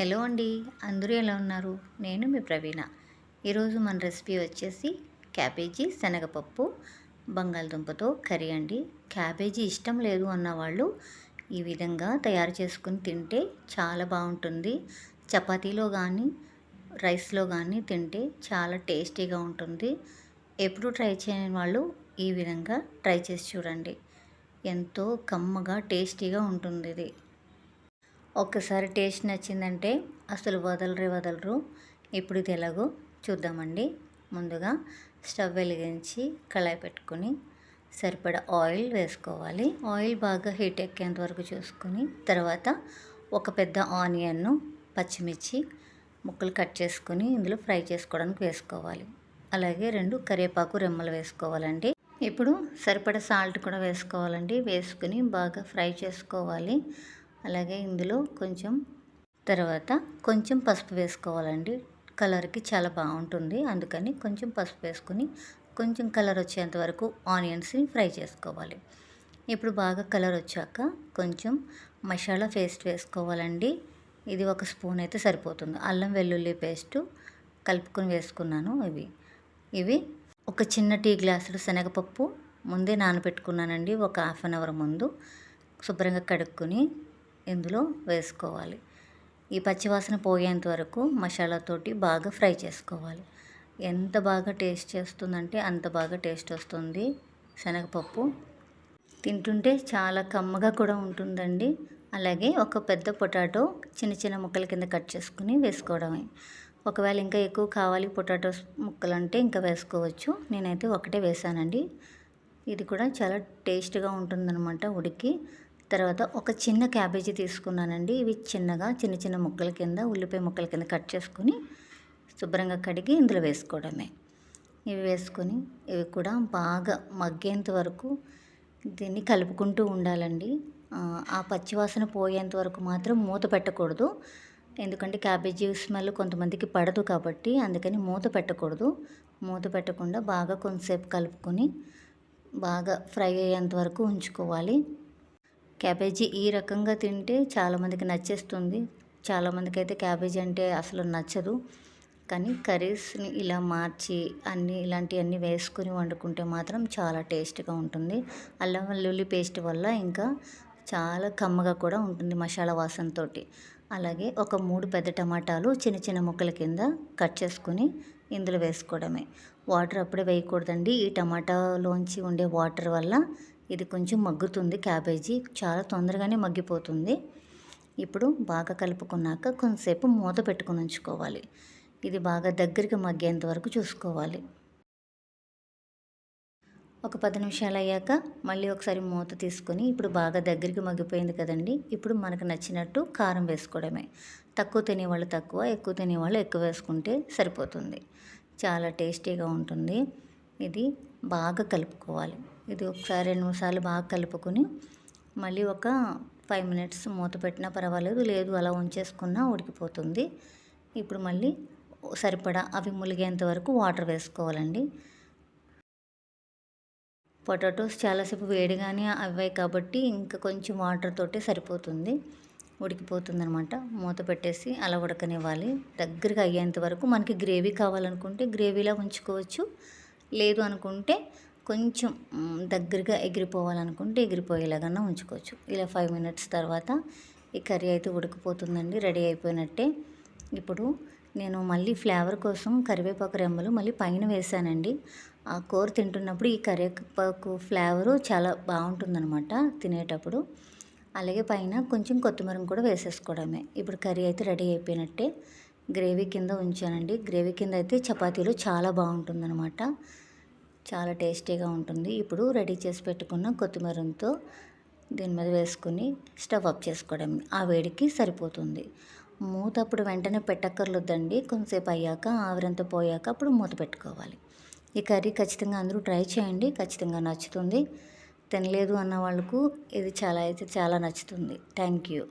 Hello అండి అందరూ ఎలా ఉన్నారు? నేను మీ ప్రవీణ. ఈరోజు మన రెసిపీ వచ్చేసి క్యాబేజీ శనగపప్పు బంగాళదుంపతో కర్రీ అండి. క్యాబేజీ ఇష్టం లేదు అన్నవాళ్ళు ఈ విధంగా తయారు చేసుకుని తింటే చాలా బాగుంటుంది. చపాతీలో కానీ రైస్లో కానీ తింటే చాలా టేస్టీగా ఉంటుంది. ఎప్పుడు ట్రై చేయని వాళ్ళు ఈ విధంగా ట్రై చేసి చూడండి. ఎంతో కమ్మగా టేస్టీగా ఉంటుంది ఇది. ఒక్కసారి టేస్ట్ నచ్చిందంటే అసలు వదలరే వదలరు. ఇప్పుడు ఇది ఎలాగో చూద్దామండి. ముందుగా స్టవ్ వెలిగించి కళాయి పెట్టుకొని సరిపడా ఆయిల్ వేసుకోవాలి. ఆయిల్ బాగా హీట్ ఎక్కేంత వరకు చూసుకొని తర్వాత ఒక పెద్ద ఆనియన్ను పచ్చిమిర్చి ముక్కలు కట్ చేసుకొని ఇందులో ఫ్రై చేసుకోవడానికి వేసుకోవాలి. అలాగే రెండు కరివేపాకు రెమ్మలు వేసుకోవాలండి. ఇప్పుడు సరిపడా సాల్ట్ కూడా వేసుకోవాలండి. వేసుకుని బాగా ఫ్రై చేసుకోవాలి. అలాగే ఇందులో కొంచెం తర్వాత కొంచెం పసుపు వేసుకోవాలండి. కలర్కి చాలా బాగుంటుంది. అందుకని కొంచెం పసుపు వేసుకొని కొంచెం కలర్ వచ్చేంత వరకు ఆనియన్స్ని ఫ్రై చేసుకోవాలి. ఇప్పుడు బాగా కలర్ వచ్చాక కొంచెం మసాలా పేస్ట్ వేసుకోవాలండి. ఇది ఒక స్పూన్ అయితే సరిపోతుంది. అల్లం వెల్లుల్లి పేస్టు కలుపుకొని వేసుకున్నాను ఇవి. ఇవి ఒక చిన్న టీ గ్లాసులు శనగపప్పు ముందే నానబెట్టుకున్నానండి. ఒక హాఫ్ అన్ అవర్ ముందు శుభ్రంగా కడుక్కొని ఇందులో వేసుకోవాలి. ఈ పచ్చివాసన పోయేంత వరకు మసాలాతోటి బాగా ఫ్రై చేసుకోవాలి. ఎంత బాగా టేస్ట్ చేస్తుందంటే అంత బాగా టేస్ట్ వస్తుంది. శనగపప్పు తింటుంటే చాలా కమ్మగా కూడా ఉంటుందండి. అలాగే ఒక పెద్ద పొటాటో చిన్న చిన్న ముక్కల కింద కట్ చేసుకుని వేసుకోవడమే. ఒకవేళ ఇంకా ఎక్కువ కావాలి పొటాటోస్ ముక్కలు అంటే ఇంకా వేసుకోవచ్చు. నేనైతే ఒకటే వేసానండి. ఇది కూడా చాలా టేస్ట్గా ఉంటుందన్నమాట ఉడికి. తర్వాత ఒక చిన్న క్యాబేజీ తీసుకున్నానండి. ఇవి చిన్నగా చిన్న చిన్న ముక్కల కింద ఉల్లిపాయ ముక్కల కింద కట్ చేసుకొని శుభ్రంగా కడిగి ఇందులో వేసుకోవడమే. ఇవి వేసుకొని ఇవి కూడా బాగా మగ్గేంత వరకు దీన్ని కలుపుకుంటూ ఉండాలండి. ఆ పచ్చివాసన పోయేంత వరకు మాత్రం మూత పెట్టకూడదు. ఎందుకంటే క్యాబేజీ స్మెల్ కొంతమందికి పడదు కాబట్టి అందుకని మూత పెట్టకూడదు. మూత పెట్టకుండా బాగా కొంతసేపు కలుపుకొని బాగా ఫ్రై అయ్యేంత వరకు ఉంచుకోవాలి. క్యాబేజీ ఈ రకంగా తింటే చాలామందికి నచ్చేస్తుంది. చాలామందికి అయితే క్యాబేజీ అంటే అసలు నచ్చదు. కానీ కర్రీస్ని ఇలా మార్చి అన్ని ఇలాంటివన్నీ వేసుకుని వండుకుంటే మాత్రం చాలా టేస్ట్గా ఉంటుంది. అల్లం వెల్లుల్లి పేస్ట్ వల్ల ఇంకా చాలా కమ్మగా కూడా ఉంటుంది మసాలా వాసనతో అలాగే ఒక మూడు పెద్ద టమాటాలు చిన్న చిన్న ముక్కల కింద కట్ చేసుకొని ఇందులో వేసుకోవడమే. వాటర్ అప్పుడే వేయకూడదండి. ఈ టమాటాలోంచి ఉండే వాటర్ వల్ల ఇది కొంచెం మగ్గుతుంది క్యాబేజీ చాలా తొందరగానే మగ్గిపోతుంది. ఇప్పుడు బాగా కలుపుకున్నాక కొంతసేపు మూత పెట్టుకుని ఉంచుకోవాలి. ఇది బాగా దగ్గరికి మగ్గేంత వరకు చూసుకోవాలి. ఒక పది నిమిషాలు అయ్యాక మళ్ళీ ఒకసారి మూత తీసుకొని ఇప్పుడు బాగా దగ్గరికి మగ్గిపోయింది కదండి. ఇప్పుడు మనకు నచ్చినట్టు కారం వేసుకోవడమే. తక్కువ తినేవాళ్ళు తక్కువ ఎక్కువ తినేవాళ్ళు ఎక్కువ వేసుకుంటే సరిపోతుంది. చాలా టేస్టీగా ఉంటుంది. ఇది బాగా కలుపుకోవాలి. ఇది ఒకసారి రెండు మూడు సార్లు బాగా కలుపుకొని మళ్ళీ ఒక ఫైవ్ మినిట్స్ మూత పెట్టినా పర్వాలేదు లేదు అలా ఉంచేసుకున్నా ఉడికిపోతుంది. ఇప్పుడు మళ్ళీ సరిపడా అవి ములిగేంత వరకు వాటర్ వేసుకోవాలండి. పొటాటోస్ చాలాసేపు వేడిగానే అవ్వాయి కాబట్టి ఇంకా కొంచెం వాటర్ తోటే సరిపోతుంది. ఉడికిపోతుంది అనమాట మూత పెట్టేసి అలా ఉడకనివ్వాలి. దగ్గరగా అయ్యేంత వరకు మనకి గ్రేవీ కావాలనుకుంటే గ్రేవీలా ఉంచుకోవచ్చు. లేదు అనుకుంటే కొంచెం దగ్గరగా ఎగిరిపోవాలనుకుంటే ఎగిరిపోయేలాగా ఉంచుకోవచ్చు. ఇలా ఫైవ్ మినిట్స్ తర్వాత ఈ కర్రీ అయితే ఉడికిపోతుందండి రెడీ అయిపోయినట్టే. ఇప్పుడు నేను మళ్ళీ ఫ్లేవర్ కోసం కరివేపాకు రెమ్మలు మళ్ళీ పైన వేసానండి ఆ కూర తింటున్నప్పుడు ఈ కరివేపాకు ఫ్లేవరు చాలా బాగుంటుందన్నమాట తినేటప్పుడు. అలాగే పైన కొంచెం కొత్తిమీర కూడా వేసేసుకోవడమే. ఇప్పుడు కర్రీ అయితే రెడీ అయిపోయినట్టే. గ్రేవీ కింద ఉంచానండి. గ్రేవీ కింద అయితే చపాతీలు చాలా బాగుంటుందన్నమాట. చాలా టేస్టీగా ఉంటుంది. ఇప్పుడు రెడీ చేసి పెట్టుకున్న కొత్తిమీరంతో దీని మీద వేసుకుని స్టవ్ ఆఫ్ చేసుకోవడం. ఆ వేడికి సరిపోతుంది. మూత అప్పుడు వెంటనే పెట్టక్కర్లేదండి కొంతసేపు అయ్యాక ఆవిరంతా పోయాక అప్పుడు మూత పెట్టుకోవాలి. ఈ కర్రీ ఖచ్చితంగా అందరూ ట్రై చేయండి. ఖచ్చితంగా నచ్చుతుంది. తినలేదు అన్న వాళ్ళకు ఇది చాలా అయితే చాలా నచ్చుతుంది. Thank you.